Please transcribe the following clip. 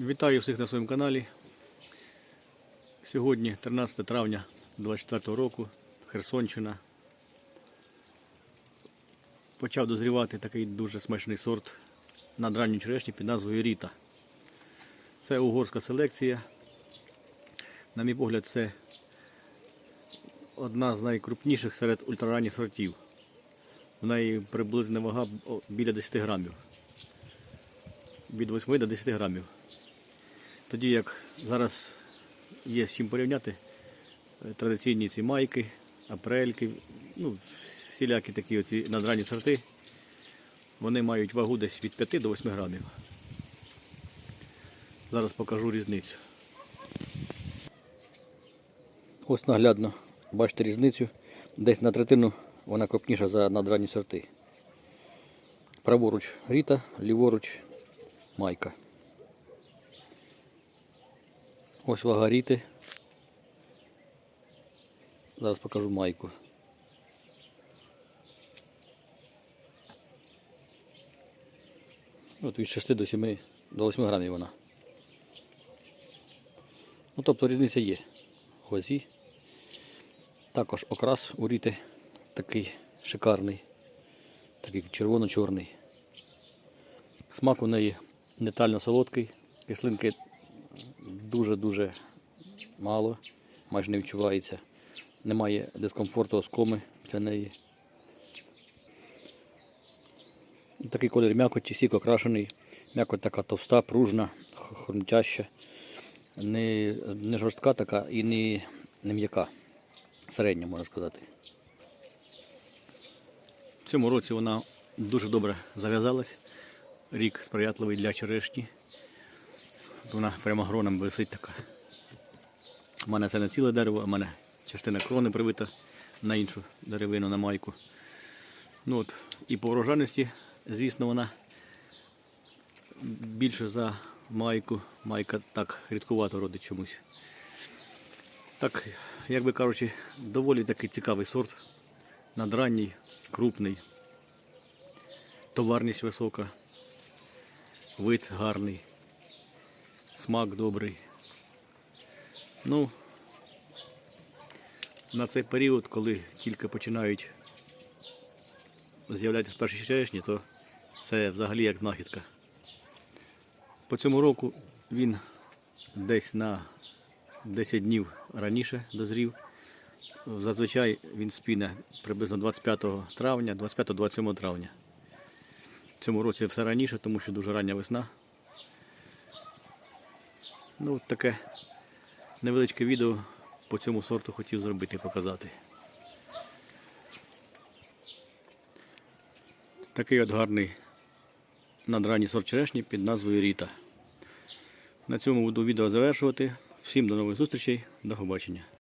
Вітаю всіх на своєму каналі. Сьогодні 13 травня 24 року, Херсонщина. Почав дозрівати такий дуже смачний сорт надранньої черешні під назвою Ріта. Це угорська селекція. На мій погляд, це одна з найкрупніших серед ультраранніх сортів. В неї приблизна вага біля 10 грамів. Від 8 до 10 грамів. Тоді як зараз є з чим порівняти е, традиційні ці майки, апрельки, ну, всілякі такі оці надранні сорти, вони мають вагу десь від 5 до 8 грамів. Зараз покажу різницю. Ось наглядно бачите різницю. Десь на третину вона крупніша за надранні сорти. Праворуч ріта, ліворуч майка. Ось вага ріти. Зараз покажу майку. От від 6 до 7 до 8 грамів вона. Ну, тобто різниця є в вазі. Також окрас у ріти такий шикарний, такий червоно-чорний. Смак у неї нейтрально солодкий, кислинки дуже-дуже мало, майже не відчувається. Немає дискомфорту оскоми для неї. Такий колір м'якоті, сік окрашений, м'якоть така товста, пружна, хрумтяща, не, не жорстка така і не, не м'яка. Середня, можна сказати. В цьому році вона дуже добре зав'язалась. Рік сприятливий для черешні. От Вона прямо гроном висить така. У мене це не ціле дерево, а в мене частина крони привита на іншу деревину, на майку. Ну от, і по врожайності, звісно, вона більше за майку. Майка так рідкувато родить чомусь. Так, як би кажучи, доволі такий цікавий сорт. Надранній, крупний, товарність висока, вид гарний, смак добрий. Ну, на цей період, коли тільки починають з'являтися перші черешні, то це взагалі як знахідка. По цьому року він десь на 10 днів раніше дозрів. Зазвичай він спіне приблизно 25 травня, 25-27 травня. В цьому році все раніше, тому що дуже рання весна. Ну, от таке невеличке відео по цьому сорту хотів зробити показати. Такий от гарний надранній сорт черешні під назвою Ріта. На цьому буду відео завершувати. Всім до нових зустрічей, до побачення.